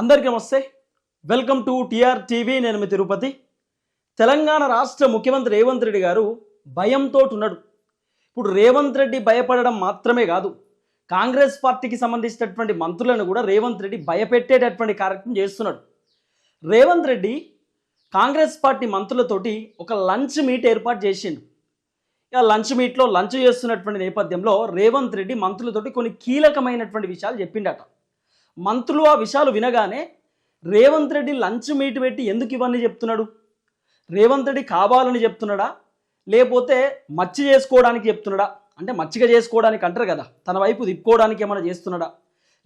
అందరికీ నమస్తే. Welcome to TR TV. నేను మీ తిరుపతి. తెలంగాణ రాష్ట్ర ముఖ్యమంత్రి రేవంత్ రెడ్డి గారు భయంతో ఉన్నాడు ఇప్పుడు రేవంత్ రెడ్డి భయపడడం మాత్రమే కాదు కాంగ్రెస్ పార్టీకి సంబంధించినటువంటి మంత్రులను కూడా రేవంత్ రెడ్డి భయపెట్టేటటువంటి కార్యక్రమం చేస్తున్నాడు. రేవంత్ రెడ్డి కాంగ్రెస్ పార్టీ మంత్రులతోటి ఒక లంచ్ మీట్ ఏర్పాటు చేసిండు. ఇక లంచ్ మీట్లో లంచ్ చేస్తున్నటువంటి నేపథ్యంలో రేవంత్ రెడ్డి మంత్రులతోటి కొన్ని కీలకమైనటువంటి విషయాలు చెప్పిండట. మంత్రులు ఆ విషయాలు వినగానే రేవంత్ రెడ్డి లంచ్ మీట్ పెట్టి ఎందుకు ఇవన్నీ చెప్తున్నాడు? రేవంత్ రెడ్డి కావాలని చెప్తున్నాడా? లేకపోతే మచ్చి చేసుకోవడానికి చెప్తున్నాడా? అంటే మచ్చిక చేసుకోవడానికి అంటారు కదా తన వైపు తిప్పుకోవడానికి ఏమైనా చేస్తున్నాడా?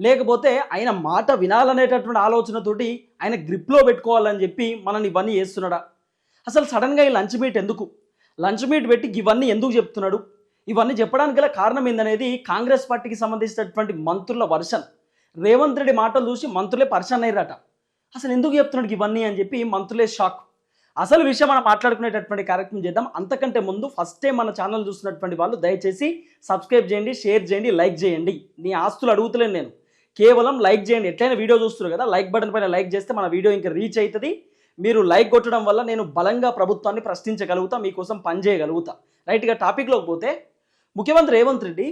లేకపోతే ఆయన మాట వినాలనేటటువంటి ఆలోచనతోటి ఆయన గ్రిప్లో పెట్టుకోవాలని చెప్పి మనల్ని ఇవన్నీ చేస్తున్నాడా? అసలు సడన్గా ఈ లంచ్ మీట్ ఎందుకు? లంచ్ మీట్ పెట్టి ఇవన్నీ ఎందుకు చెప్తున్నాడు? ఇవన్నీ చెప్పడానికి గల కారణం ఏందనేది కాంగ్రెస్ పార్టీకి సంబంధించినటువంటి మంత్రుల వర్షన్. రేవంత్ రెడ్డి మాటలు చూసి మంత్రులే పర్సన్ అయ్యారట. అసలు ఎందుకు చెప్తున్నాడు ఇవన్నీ అని చెప్పి మంత్రులే షాక్. అసలు విషయం మనం మాట్లాడుకునేటటువంటి కార్యక్రమం చేద్దాం. అంతకంటే ముందు ఫస్ట్ టైం మన ఛానల్ చూస్తున్నటువంటి వాళ్ళు దయచేసి సబ్స్క్రైబ్ చేయండి షేర్ చేయండి లైక్ చేయండి. నీ ఆస్తులు అడుగుతలేను నేను. కేవలం లైక్ చేయండి. ఎట్లయినా వీడియో చూస్తున్నారు కదా లైక్ బటన్ పైన లైక్ చేస్తే మన వీడియో ఇంకా రీచ్ అవుతుంది. మీరు లైక్ కొట్టడం వల్ల నేను బలంగా ప్రభుత్వాన్ని ప్రశ్నించగలుగుతా మీకోసం పనిచేయగలుగుతా. రైట్గా టాపిక్లోకి పోతే ముఖ్యమంత్రి రేవంత్ రెడ్డి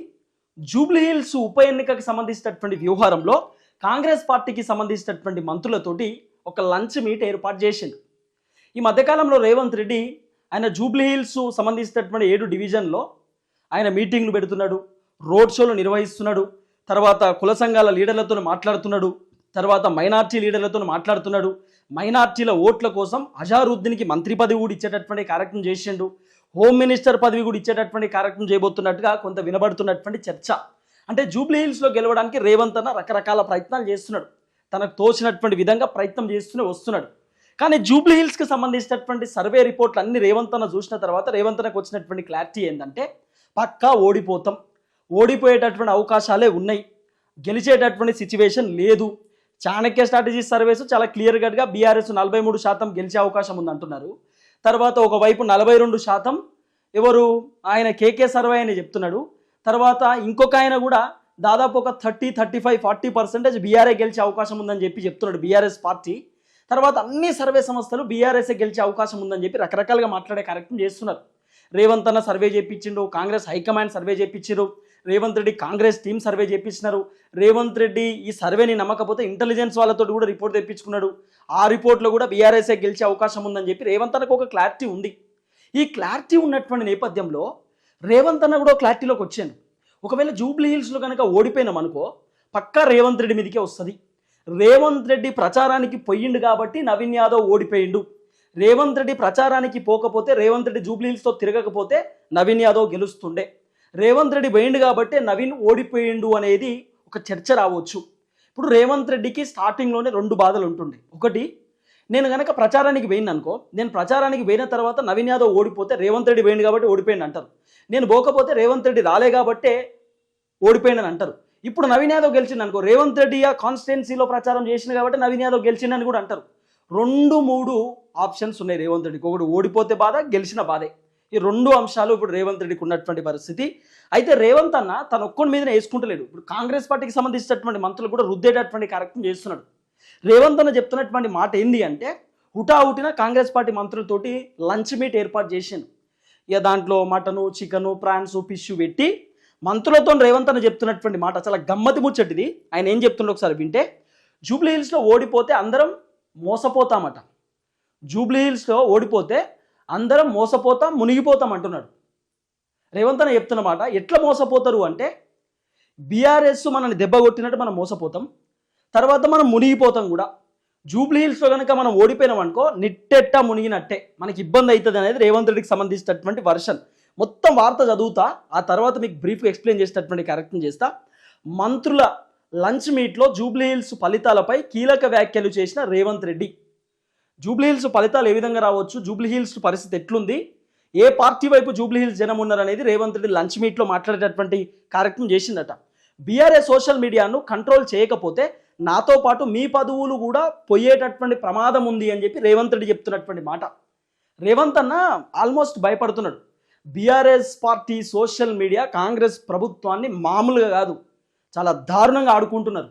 జూబ్లీ హిల్స్ ఉప ఎన్నికకు సంబంధించినటువంటి వ్యవహారంలో కాంగ్రెస్ పార్టీకి సంబంధించినటువంటి మంత్రులతోటి ఒక లంచ్ మీట్ ఏర్పాటు చేసిండు. ఈ మధ్యకాలంలో రేవంత్ రెడ్డి ఆయన జూబ్లీ హిల్స్ సంబంధించినటువంటి ఏడు డివిజన్లో ఆయన మీటింగ్లు పెడుతున్నాడు రోడ్ షోలు నిర్వహిస్తున్నాడు తర్వాత కుల సంఘాల లీడర్లతో మాట్లాడుతున్నాడు తర్వాత మైనార్టీ లీడర్లతో మాట్లాడుతున్నాడు మైనార్టీల ఓట్ల కోసం అజారుద్దీన్కి మంత్రి పదవి కూడా ఇచ్చేటటువంటి కార్యక్రమం చేసిండు హోమ్ మినిస్టర్ పదవి కూడా ఇచ్చేటటువంటి కార్యక్రమం చేయబోతున్నట్టుగా కొంత వినబడుతున్నటువంటి చర్చ. అంటే జూబ్లీ హిల్స్లో గెలవడానికి రేవంత్ అన్న రకరకాల ప్రయత్నాలు చేస్తున్నాడు. తనకు తోచినటువంటి విధంగా ప్రయత్నం చేస్తూనే వస్తున్నాడు. కానీ జూబ్లీ హిల్స్కి సంబంధించినటువంటి సర్వే రిపోర్ట్లు అన్ని రేవంత్ అన్న చూసిన తర్వాత రేవంత్ అన్నకు వచ్చినటువంటి క్లారిటీ ఏంటంటే పక్కా ఓడిపోతాం. ఓడిపోయేటటువంటి అవకాశాలే ఉన్నాయి. గెలిచేటటువంటి సిచ్యువేషన్ లేదు. చాణక్య స్ట్రాటజీ సర్వేస్ చాలా క్లియర్ కట్గా బీఆర్ఎస్ నలభై మూడు శాతం గెలిచే అవకాశం ఉంది అంటున్నారు తర్వాత ఒకవైపు నలభై రెండు శాతం ఎవరు? ఆయన కేకే సర్వే అని చెప్తున్నాడు. తర్వాత ఇంకొక ఆయన కూడా దాదాపు ఒక thirty thirty five forty percentage BRS గెలిచే అవకాశం ఉందని చెప్పి చెప్తున్నాడు బీఆర్ఎస్ పార్టీ. తర్వాత అన్ని సర్వే సంస్థలు బీఆర్ఎస్ఏ గెలిచే అవకాశం ఉందని చెప్పి రకరకాలుగా మాట్లాడే కార్యక్రమం చేస్తున్నారు. రేవంత్ అన్న సర్వే చేయించిండు కాంగ్రెస్ హైకమాండ్ సర్వే చేయించారు రేవంత్ రెడ్డి కాంగ్రెస్ టీం సర్వే చేయించినారు రేవంత్ రెడ్డి ఈ సర్వేని నమ్మకపోతే ఇంటెలిజెన్స్ వాళ్ళతో కూడా రిపోర్ట్ తెప్పించుకున్నాడు. ఆ రిపోర్ట్లో కూడా బీఆర్ఎస్ఏ గెలిచే అవకాశం ఉందని చెప్పి రేవంత్ అన్నకు ఒక క్లారిటీ ఉంది. ఈ క్లారిటీ ఉన్నటువంటి నేపథ్యంలో రేవంత్ అన్న కూడా క్లారిటీలోకి వచ్చాను. ఒకవేళ జూబ్లీ హిల్స్లో కనుక ఓడిపోయినాం అనుకో పక్కా రేవంత్ రెడ్డి మీదకే వస్తుంది. రేవంత్ రెడ్డి ప్రచారానికి పొయ్యిండు కాబట్టి నవీన్ యాదవ్ ఓడిపోయిండు. రేవంత్ రెడ్డి ప్రచారానికి పోకపోతే రేవంత్ రెడ్డి జూబ్లీ హిల్స్తో తిరగకపోతే నవీన్ యాదవ్ గెలుస్తుండే. రేవంత్ రెడ్డి పోయిండు కాబట్టి నవీన్ ఓడిపోయిండు అనేది ఒక చర్చ రావచ్చు. ఇప్పుడు రేవంత్ రెడ్డికి స్టార్టింగ్లోనే రెండు బాధలు ఉంటుండే. ఒకటి నేను కనుక ప్రచారానికి పోయింది అనుకో నేను ప్రచారానికి పోయిన తర్వాత నవీన్ యాదవ్ ఓడిపోతే రేవంత్ రెడ్డి పోయింది కాబట్టి ఓడిపోయింది అంటారు. నేను పోకపోతే రేవంత్ రెడ్డి రాలే కాబట్టే ఓడిపోయిందని అంటారు. ఇప్పుడు నవీన్ యాదవ్ గెలిచింది అనుకో రేవంత్ రెడ్డి ఆ కాన్స్టిట్యున్సీలో ప్రచారం చేసింది కాబట్టి నవీన్ యాదవ్ గెలిచిందని కూడా అంటారు. రెండు మూడు ఆప్షన్స్ ఉన్నాయి రేవంత్ రెడ్డికి. ఒకటి ఓడిపోతే బాధ గెలిచిన బాధే. ఈ రెండు అంశాలు ఇప్పుడు రేవంత్ రెడ్డికి ఉన్నటువంటి పరిస్థితి. అయితే రేవంత్ అన్న తన ఒక్కడి మీదనే వేసుకుంటలేడు. ఇప్పుడు కాంగ్రెస్ పార్టీకి సంబంధించినటువంటి మంత్రులు కూడా రుద్దేటటువంటి కార్యక్రమం చేస్తున్నాడు. రేవంత్ అన్న చెప్తున్నటువంటి మాట ఏంది అంటే హుటాహుటిన కాంగ్రెస్ పార్టీ మంత్రులతోటి లంచ్ మీట్ ఏర్పాటు చేశాను ఇక దాంట్లో మటను చికెను ప్రాన్స్ ఫిష్ పెట్టి మంత్రులతో రేవంత్ అన్న చెప్తున్నటువంటి మాట చాలా గమ్మతి ముచ్చటిది. ఆయన ఏం చెప్తుండో ఒకసారి వింటే జూబ్లీ హిల్స్లో ఓడిపోతే అందరం మోసపోతామట. జూబ్లీ హిల్స్లో ఓడిపోతే అందరం మోసపోతాం మునిగిపోతాం అంటున్నాడు. రేవంత్ అన్న చెప్తున్నమాట ఎట్లా మోసపోతారు అంటే బీఆర్ఎస్ మనల్ని దెబ్బ కొట్టినట్టు మనం మోసపోతాం తర్వాత మనం మునిగిపోతాం కూడా. జూబ్లీ హిల్స్లో కనుక మనం ఓడిపోయినాం అనుకో నిట్టెట్ట మునిగినట్టే. మనకి ఇబ్బంది అవుతుంది అనేది రేవంత్ రెడ్డికి సంబంధించినటువంటి వర్షన్. మొత్తం వార్త చదువుతా ఆ తర్వాత మీకు బ్రీఫ్గా ఎక్స్ప్లెయిన్ చేసేటటువంటి కార్యక్రమం చేస్తా. మంత్రుల లంచ్ మీట్లో జూబ్లీ హిల్స్ ఫలితాలపై కీలక వ్యాఖ్యలు చేసిన రేవంత్ రెడ్డి. జూబ్లీ హిల్స్ ఫలితాలు ఏ విధంగా రావచ్చు? జూబ్లీ హిల్స్ పరిస్థితి ఎట్లుంది? ఏ పార్టీ వైపు జూబ్లీ హిల్స్ జనం ఉన్నారనేది రేవంత్ రెడ్డి లంచ్ మీట్లో మాట్లాడేటటువంటి కార్యక్రమం చేసిందట. బీఆర్ఎస్ సోషల్ మీడియాను కంట్రోల్ చేయకపోతే నాతో పాటు మీ పదవులు కూడా పోయేటటువంటి ప్రమాదం ఉంది అని చెప్పి రేవంత్ రెడ్డి చెప్తున్నటువంటి మాట. రేవంత్ అన్న ఆల్మోస్ట్ భయపడుతున్నాడు. BRS party social media Congress ప్రభుత్వాన్ని మామూలుగా కాదు చాలా దారుణంగా ఆడుకుంటున్నారు.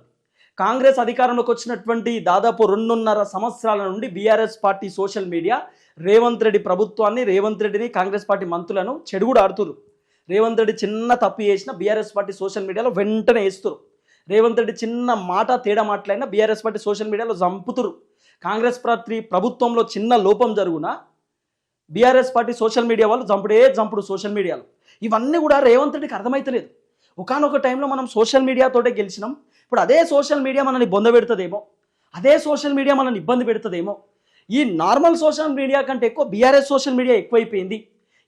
కాంగ్రెస్ అధికారంలోకి వచ్చినటువంటి దాదాపు రెండున్నర సంవత్సరాల నుండి BRS party social media Revanth Reddy ప్రభుత్వాన్ని రేవంత్ రెడ్డిని కాంగ్రెస్ పార్టీ మంత్రులను చెడుగుడు ఆడుతురు రేవంత్ రెడ్డి చిన్న తప్పు చేసిన బీఆర్ఎస్ పార్టీ సోషల్ మీడియాలో వెంటనే వేస్తురు రేవంత్ రెడ్డి చిన్న మాట తేడా మాట్లాడినా బీఆర్ఎస్ పార్టీ సోషల్ మీడియాలో చంపుతురు కాంగ్రెస్ పార్టీ ప్రభుత్వంలో చిన్న లోపం జరుగునా? బీఆర్ఎస్ పార్టీ సోషల్ మీడియా వాళ్ళు చంపుడే చంపుడు సోషల్ మీడియాలో. ఇవన్నీ కూడా రేవంత్ రెడ్డికి అర్థమైతలేదు. ఒకనొక టైంలో మనం సోషల్ మీడియాతోటే గెలిచినాం. ఇప్పుడు అదే సోషల్ మీడియా మనల్ని బొంద పెడుతుందేమో? అదే సోషల్ మీడియా మనల్ని ఇబ్బంది పెడుతుందేమో? ఈ నార్మల్ సోషల్ మీడియా కంటే ఎక్కువ బీఆర్ఎస్ సోషల్ మీడియా ఎక్కువైపోయింది.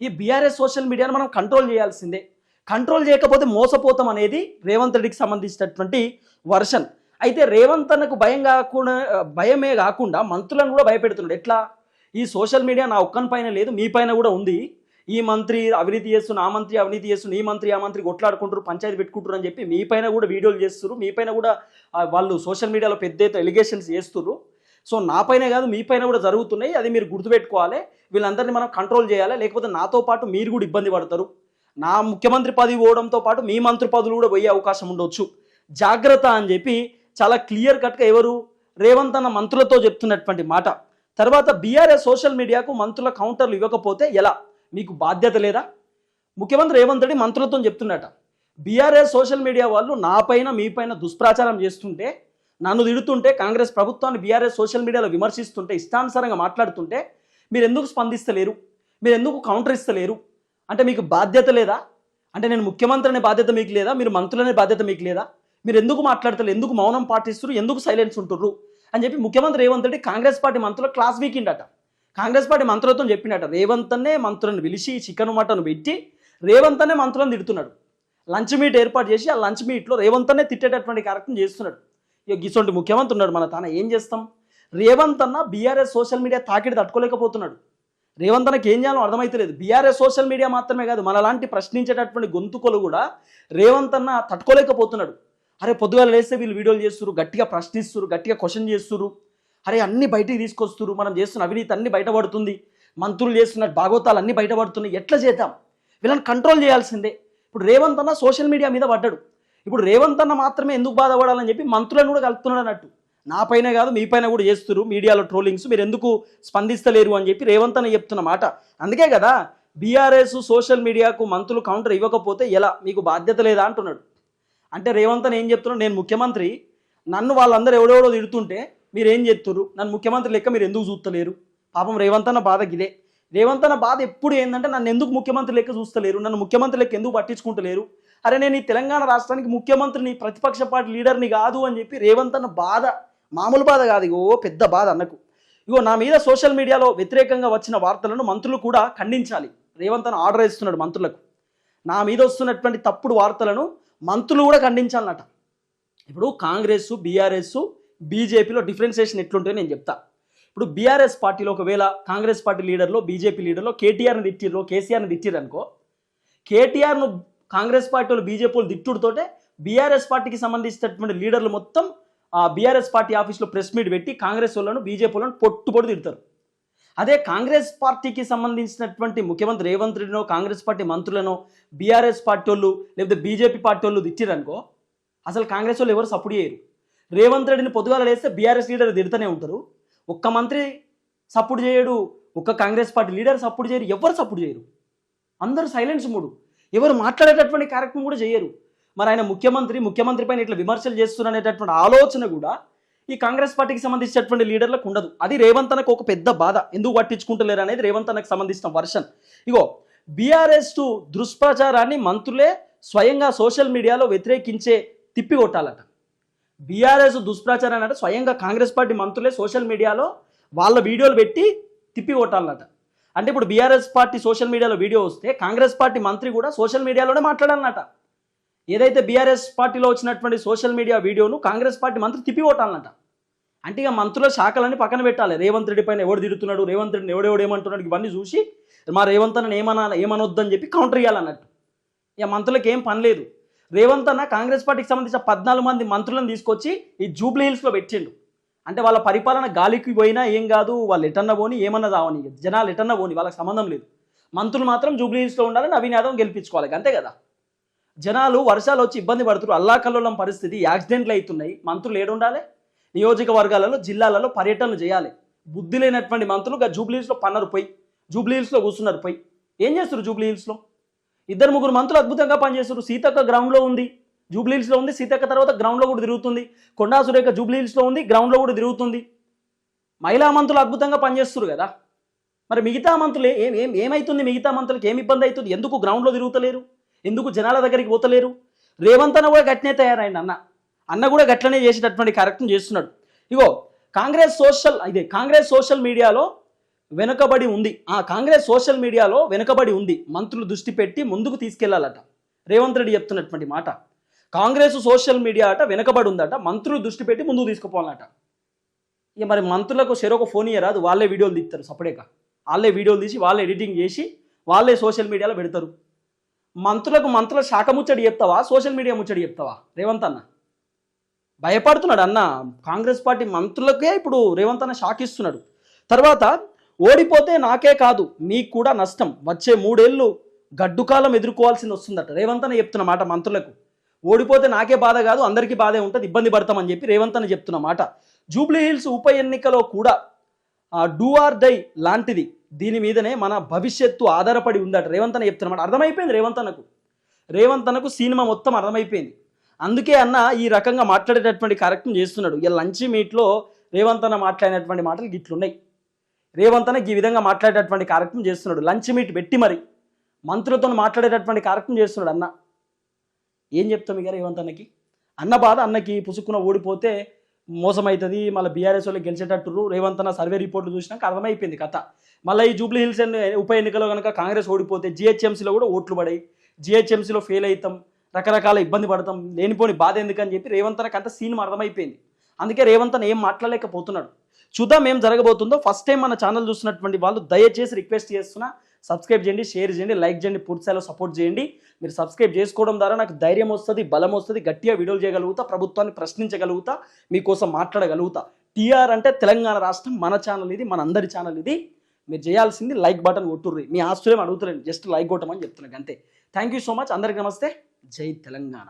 ఈ బీఆర్ఎస్ సోషల్ మీడియాను మనం కంట్రోల్ చేయాల్సిందే. కంట్రోల్ చేయకపోతే మోసపోతాం అనేది రేవంత్ రెడ్డికి సంబంధించినటువంటి వర్షన్. అయితే రేవంత్ అన్నకు భయం కాకుండా భయమే కాకుండా మంత్రులను కూడా భయపెడుతున్నాడు. ఎట్లా? ఈ సోషల్ మీడియా నా ఒక్కని పైన లేదు మీ పైన కూడా ఉంది. ఈ మంత్రి అవినీతి చేస్తున్న ఆ మంత్రి అవినీతి చేస్తున్న ఈ మంత్రి ఆ మంత్రి కొట్లాడుకుంటారు పంచాయతీ పెట్టుకుంటారు అని చెప్పి మీ పైన కూడా వీడియోలు చేస్తున్నారు. మీ పైన కూడా వాళ్ళు సోషల్ మీడియాలో పెద్ద ఎత్తున ఎలిగేషన్స్ చేస్తున్నారు. సో నా పైన కాదు మీ పైన కూడా జరుగుతున్నాయి. అది మీరు గుర్తుపెట్టుకోవాలి. వీళ్ళందరినీ మనం కంట్రోల్ చేయాలి. లేకపోతే నాతో పాటు మీరు కూడా ఇబ్బంది పడతారు. నా ముఖ్యమంత్రి పదవి పోవడంతో పాటు మీ మంత్రి పదవులు కూడా పోయే అవకాశం ఉండొచ్చు. జాగ్రత్త అని చెప్పి చాలా క్లియర్ కట్గా ఎవరు రేవంత్ అన్న మంత్రులతో చెప్తున్నటువంటి మాట. తర్వాత బీఆర్ఎస్ సోషల్ మీడియాకు మంత్రుల కౌంటర్లు ఇవ్వకపోతే ఎలా? మీకు బాధ్యత లేదా? ముఖ్యమంత్రి రేవంత్ రెడ్డి మంత్రులతో చెప్తున్నట బీఆర్ఎస్ సోషల్ మీడియా వాళ్ళు నా పైన మీ పైన దుష్ప్రచారం చేస్తుంటే నన్ను తిడుతుంటే కాంగ్రెస్ ప్రభుత్వాన్ని బీఆర్ఎస్ సోషల్ మీడియాలో విమర్శిస్తుంటే ఇష్టానుసారంగా మాట్లాడుతుంటే మీరు ఎందుకు స్పందిస్తలేరు? మీరు ఎందుకు కౌంటర్ ఇస్తలేరు అంటే మీకు బాధ్యత లేదా? అంటే నేను ముఖ్యమంత్రి అనే బాధ్యత మీకు లేదా? మీరు మంత్రులనే బాధ్యత మీకు లేదా? మీరు ఎందుకు మాట్లాడతారు ఎందుకు మౌనం పాటిస్తారు ఎందుకు సైలెన్స్ ఉంటుర్రు? అని చెప్పి ముఖ్యమంత్రి రేవంత్ రెడ్డి కాంగ్రెస్ పార్టీ మంత్రుల క్లాస్ వీకిండట. కాంగ్రెస్ పార్టీ మంత్రులతో చెప్పినట రేవంత్ అన్నే మంత్రులను పిలిచి చికెన్ మటన్ పెట్టి రేవంత్ అనే మంత్రులను తిడుతున్నాడు. లంచ్ మీట్ ఏర్పాటు చేసి ఆ లంచ్ మీట్లో రేవంత్ తిట్టేటటువంటి కార్యక్రమం చేస్తున్నాడు. ఇక గిసొంటి ముఖ్యమంత్రి ఉన్నాడు మన తాన ఏం చేస్తాం? రేవంత్ అన్న బీఆర్ఎస్ సోషల్ మీడియా తాకిడి తట్టుకోలేకపోతున్నాడు. రేవంత్ అన్నకి ఏం చేయాలో అర్థమైతలేదు. బీఆర్ఎస్ సోషల్ మీడియా మాత్రమే కాదు మనలాంటి ప్రశ్నించేటటువంటి గొంతుకలు కూడా రేవంత్ అన్న తట్టుకోలేకపోతున్నాడు. అరే పొద్దుగాల లేస్తే వీళ్ళు వీడియోలు చేస్తున్నారు గట్టిగా ప్రశ్నిస్తున్నారు గట్టిగా క్వశ్చన్ చేస్తున్నారు అరే అన్ని బయటికి తీసుకొస్తున్నారు మనం చేస్తున్న అవినీతి అన్ని బయటపడుతుంది. మంత్రులు చేస్తున్న భాగవతాలు అన్ని బయటపడుతున్నాయి. ఎట్లా చేద్దాం? వీళ్ళని కంట్రోల్ చేయాల్సిందే. ఇప్పుడు రేవంత్ అన్న సోషల్ మీడియా మీద పడ్డాడు. ఇప్పుడు రేవంత్ అన్న మాత్రమే ఎందుకు బాధపడాలని చెప్పి మంత్రులను కూడా కలుపుతున్నాడు అన్నట్టు. నా పైన కాదు మీ పైన కూడా చేస్తున్నారు మీడియాలో ట్రోలింగ్స్ మీరు ఎందుకు స్పందిస్తలేరు అని చెప్పి రేవంత్ అన్న చెప్తున్న మాట. అందుకే కదా బీఆర్ఎస్ సోషల్ మీడియాకు మంత్రులు కౌంటర్ ఇవ్వకపోతే ఎలా? మీకు బాధ్యత లేదా అంటున్నాడు. అంటే రేవంత్ అని ఏం చెప్తున్నాడు? నేను ముఖ్యమంత్రి. నన్ను వాళ్ళందరూ ఎవడెవడో తిడుతుంటే మీరు ఏం చెప్తున్నారు నన్ను ముఖ్యమంత్రి లెక్క మీరు ఎందుకు చూస్తలేరు? పాపం రేవంత్ అన్న బాధ గిదే. రేవంత్ అన్న బాధ ఎప్పుడు ఏంటంటే నన్ను ఎందుకు ముఖ్యమంత్రి లెక్క చూస్తలేరు? నన్ను ముఖ్యమంత్రి లెక్క ఎందుకు పట్టించుకుంటలేరు? అరే నేను ఈ తెలంగాణ రాష్ట్రానికి ముఖ్యమంత్రిని ప్రతిపక్ష పార్టీ లీడర్ని కాదు అని చెప్పి రేవంత్ అన్న బాధ మామూలు బాధ కాదు. ఇగో పెద్ద బాధ అన్నకు. ఇగో నా మీద సోషల్ మీడియాలో వ్యతిరేకంగా వచ్చిన వార్తలను మంత్రులు కూడా ఖండించాలి. రేవంత్ అన్న ఆర్డర్ ఇస్తున్నాడు మంత్రులకు. నా మీద వస్తున్నటువంటి తప్పుడు వార్తలను మంత్రులు కూడా ఖండించాలన్నట. ఇప్పుడు కాంగ్రెస్ బీఆర్ఎస్ బీజేపీలో డిఫరెన్సియేషన్ ఎట్లుంటుందో నేను చెప్తా. ఇప్పుడు బీఆర్ఎస్ పార్టీలో ఒకవేళ కాంగ్రెస్ పార్టీ లీడర్లో బీజేపీ లీడర్లో కేటీఆర్ని తిట్టిర్రో కేసీఆర్ని తిట్టిర్రు అనుకో కేటీఆర్ను కాంగ్రెస్ పార్టీ వాళ్ళు తిట్టుడుతోటే బీఆర్ఎస్ పార్టీకి సంబంధించినటువంటి లీడర్లు మొత్తం ఆ బీఆర్ఎస్ పార్టీ ఆఫీస్లో ప్రెస్ మీట్ పెట్టి కాంగ్రెస్ వాళ్ళను బీజేపీలను పొట్టుపొడి తిడతారు. అదే కాంగ్రెస్ పార్టీకి సంబంధించినటువంటి ముఖ్యమంత్రి రేవంత్ రెడ్డినో కాంగ్రెస్ పార్టీ మంత్రులను బీఆర్ఎస్ పార్టీ వాళ్ళు లేకపోతే బీజేపీ పార్టీ వాళ్ళు తిట్టిరనుకో అసలు కాంగ్రెస్ వాళ్ళు ఎవరు సపోర్ట్ చేయరు. రేవంత్ రెడ్డిని పొద్దుగాల లేస్తే బీఆర్ఎస్ లీడర్ తిడుతూనే ఉంటారు. ఒక్క మంత్రి సపోర్ట్ చేయడు ఒక్క కాంగ్రెస్ పార్టీ లీడర్ సపోర్ట్ చేయరు ఎవరు సపోర్ట్ చేయరు? అందరూ సైలెన్స్ మూడు. ఎవరు మాట్లాడేటటువంటి కార్యక్రమం కూడా చేయరు. మరి ఆయన ముఖ్యమంత్రి ముఖ్యమంత్రి పైన ఇట్లా విమర్శలు చేస్తున్నారనేటటువంటి ఆలోచన కూడా ఈ కాంగ్రెస్ పార్టీకి సంబంధించినటువంటి లీడర్లకు ఉండదు. అది రేవంత్ అన్నకు ఒక పెద్ద బాధ. ఎందుకు పట్టించుకుంటలేరు అనేది రేవంత్ అన్నకు సంబంధించిన వర్షన్. ఇగో బీఆర్ఎస్ టు దుష్ప్రచారాన్ని మంత్రులే స్వయంగా సోషల్ మీడియాలో వ్యతిరేకించే తిప్పి కొట్టాలట. బీఆర్ఎస్ దుష్ప్రచారాన్ని అంటే స్వయంగా కాంగ్రెస్ పార్టీ మంత్రులే సోషల్ మీడియాలో వాళ్ళ వీడియోలు పెట్టి తిప్పి కొట్టాలన్నట అంటే ఇప్పుడు బీఆర్ఎస్ పార్టీ సోషల్ మీడియాలో వీడియో వస్తే కాంగ్రెస్ పార్టీ మంత్రి కూడా సోషల్ మీడియాలోనే మాట్లాడాలన్నట ఏదైతే బీఆర్ఎస్ పార్టీలో వచ్చినటువంటి సోషల్ మీడియా వీడియోను కాంగ్రెస్ పార్టీ మంత్రి తిప్పి కొట్టాలన్నట అంటే ఇక మంత్రుల శాఖలన్నీ పక్కన పెట్టాలి. రేవంత్ రెడ్డి పైన ఎవడు తిడుతున్నాడు రేవంత్ రెడ్డిని ఎవడెవడు ఏమంటున్నాడు ఇవన్నీ చూసి మా రేవంత్ అని ఏమన్నా ఏమనొద్దని చెప్పి కౌంటర్ ఇవ్వాలన్నట్టు ఇక మంత్రులకు ఏం పని లేదు. రేవంత్ అన్న కాంగ్రెస్ పార్టీకి సంబంధించిన పద్నాలుగు మంది మంత్రులను తీసుకొచ్చి ఈ జూబ్లీ హిల్స్లో పెట్టిండు. అంటే వాళ్ళ పరిపాలన గాలికి పోయినా ఏం కాదు వాళ్ళు ఎటన్న పోని ఏమన్నా రావని జనాలు ఎటన్న పోని వాళ్ళకి సంబంధం లేదు. మంత్రులు మాత్రం జూబ్లీ హిల్స్లో ఉండాలి నవీన్ యాదవ్ గెలిపించుకోవాలి అంతే కదా? జనాలు వర్షాలు వచ్చి ఇబ్బంది పడుతున్నారు. అల్లాకల్లోలం పరిస్థితి యాక్సిడెంట్లు అవుతున్నాయి. మంత్రులు ఏడుండాలి. నియోజకవర్గాలలో జిల్లాలలో పర్యటనలు చేయాలి. బుద్ధి లేనటువంటి మంత్రులు జూబ్లీ హిల్స్లో పన్నారు పోయి జూబ్లీ హిల్స్లో కూర్చున్నారు పోయి. ఏం చేస్తారు జూబ్లీ హిల్స్లో ఇద్దరు ముగ్గురు మంత్రులు అద్భుతంగా పనిచేస్తారు సీతక్క గ్రౌండ్లో ఉంది. జూబ్లీ హిల్స్లో ఉంది. సీతక్క తర్వాత గ్రౌండ్లో కూడా తిరుగుతుంది. కొండా సురేఖ జూబ్లీ హిల్స్లో ఉంది. గ్రౌండ్లో కూడా తిరుగుతుంది. మహిళా మంత్రులు అద్భుతంగా పనిచేస్తారు కదా. మరి మిగతా మంత్రులు ఏం ఏం ఏమవుతుంది మిగతా మంత్రులకు ఏమి ఇబ్బంది అవుతుంది? ఎందుకు గ్రౌండ్లో తిరుగుతలేరు? ఎందుకు జనాల దగ్గరికి పోతలేరు? రేవంత్ అన్న కూడా గట్నే తయారైంది అన్న. అన్న కూడా గట్లనే చేసేటటువంటి కార్యక్రమం చేస్తున్నాడు. ఇగో కాంగ్రెస్ సోషల్ ఇదే కాంగ్రెస్ సోషల్ మీడియాలో వెనుకబడి ఉంది. ఆ కాంగ్రెస్ సోషల్ మీడియాలో వెనుకబడి ఉంది. మంత్రులు దృష్టి పెట్టి ముందుకు తీసుకెళ్ళాలట. రేవంత్ రెడ్డి చెప్తున్నటువంటి మాట. కాంగ్రెస్ సోషల్ మీడియా అట వెనకబడి ఉందట మంత్రులు దృష్టి పెట్టి ముందుకు తీసుకుపోవాలట. ఇక మరి మంత్రులకు చెరొక ఫోన్ ఇయ్యరాదు వాళ్ళే వీడియోలు తీస్తారు సపరేట్గా. వాళ్ళే వీడియోలు తీసి వాళ్ళే ఎడిటింగ్ చేసి వాళ్ళే సోషల్ మీడియాలో పెడతారు. మంత్రులకు మంత్రుల శాఖ ముచ్చడి చెప్తావా? సోషల్ మీడియా ముచ్చడి చెప్తావా? రేవంత్ అన్న. భయపడుతున్నాడు అన్న. కాంగ్రెస్ పార్టీ మంత్రులకే ఇప్పుడు రేవంత్ అన్న షాక్ ఇస్తున్నాడు. తర్వాత ఓడిపోతే నాకే కాదు మీకు కూడా నష్టం. వచ్చే మూడేళ్ళు గడ్డుకాలం ఎదుర్కోవాల్సింది వస్తుందట. రేవంత్ అని చెప్తున్న మాట మంత్రులకు. ఓడిపోతే నాకే బాధ కాదు అందరికీ బాధే ఉంటుంది ఇబ్బంది పడతామని చెప్పి రేవంత్ అని చెప్తున్న మాట. జూబ్లీ హిల్స్ ఉప ఎన్నికలో కూడా డూ ఆర్ డై లాంటిది. దీని మీదనే మన భవిష్యత్తు ఆధారపడి ఉందట రేవంత్ అన్న చెప్తున్నమాట అర్థమైపోయింది రేవంత్ అన్నకు? రేవంత్ అన్నకు సినిమా మొత్తం అర్థమైపోయింది. అందుకే అన్న ఈ రకంగా మాట్లాడేటటువంటి కార్యక్రమం చేస్తున్నాడు. ఇలా లంచ్ మీట్లో రేవంత్ అన్న మాట్లాడినటువంటి మాటలు గిట్లున్నాయి. రేవంత్ అనకి ఈ విధంగా మాట్లాడేటటువంటి కార్యక్రమం చేస్తున్నాడు. లంచ్ మీట్ పెట్టి మరి మంత్రులతో మాట్లాడేటటువంటి కార్యక్రమం చేస్తున్నాడు అన్న. ఏం చెప్తాం ఇక రేవంత్ అన్నకి? అన్న బాధ అన్నకి పుసుక్కున ఓడిపోతే మోసమవుతుంది మళ్ళీ బీఆర్ఎస్ వాళ్ళు గెలిచేటట్టు రేవంత్ అన్న సర్వే రిపోర్ట్లు చూసినాక అర్థమైపోయింది కథ. మళ్ళీ ఈ జూబ్లీ హిల్స్ ఉప ఎన్నికలో కనుక కాంగ్రెస్ ఓడిపోతే జిహెచ్ఎంసీలో కూడా ఓట్లు పడాయి. జిహెచ్ఎంసీలో ఫెయిల్ అవుతాం రకరకాల ఇబ్బంది పడతాం లేనిపోని బాధ ఎందుకని చెప్పి రేవంత్ అన్నకి అంత సీన్ అర్థమైపోయింది అందుకే రేవంత్ అన్న ఏం మాట్లాడలేకపోతున్నాడు. చూద్దాం ఏం జరగబోతుందో. ఫస్ట్ టైం మన ఛానల్ చూస్తున్నటువంటి వాళ్ళు దయచేసి రిక్వెస్ట్ చేస్తున్నా. సబ్స్క్రైబ్ చేయండి షేర్ చేయండి లైక్ చేయండి పూర్తిస్థాయిలో సపోర్ట్ చేయండి. మీరు సబ్స్క్రైబ్ చేసుకోవడం ద్వారా నాకు ధైర్యం వస్తుంది బలం వస్తుంది గట్టిగా వీడియోలు చేయగలుగుతా ప్రభుత్వాన్ని ప్రశ్నించగలుగుతా మీకోసం మాట్లాడగలుగుతా. టీఆర్ అంటే తెలంగాణ రాష్ట్రం మన ఛానల్ ఇది మన అందరి ఛానల్ ఇది. మీరు చేయాల్సింది లైక్ బటన్ కొట్టుర్రి. మీ ఆస్తులేం అడుగుతులేదు జస్ట్ లైక్ కొట్టమని చెప్తున్నాను అంతే. థ్యాంక్ యూ సో మచ్ అందరికీ నమస్తే. జై తెలంగాణ.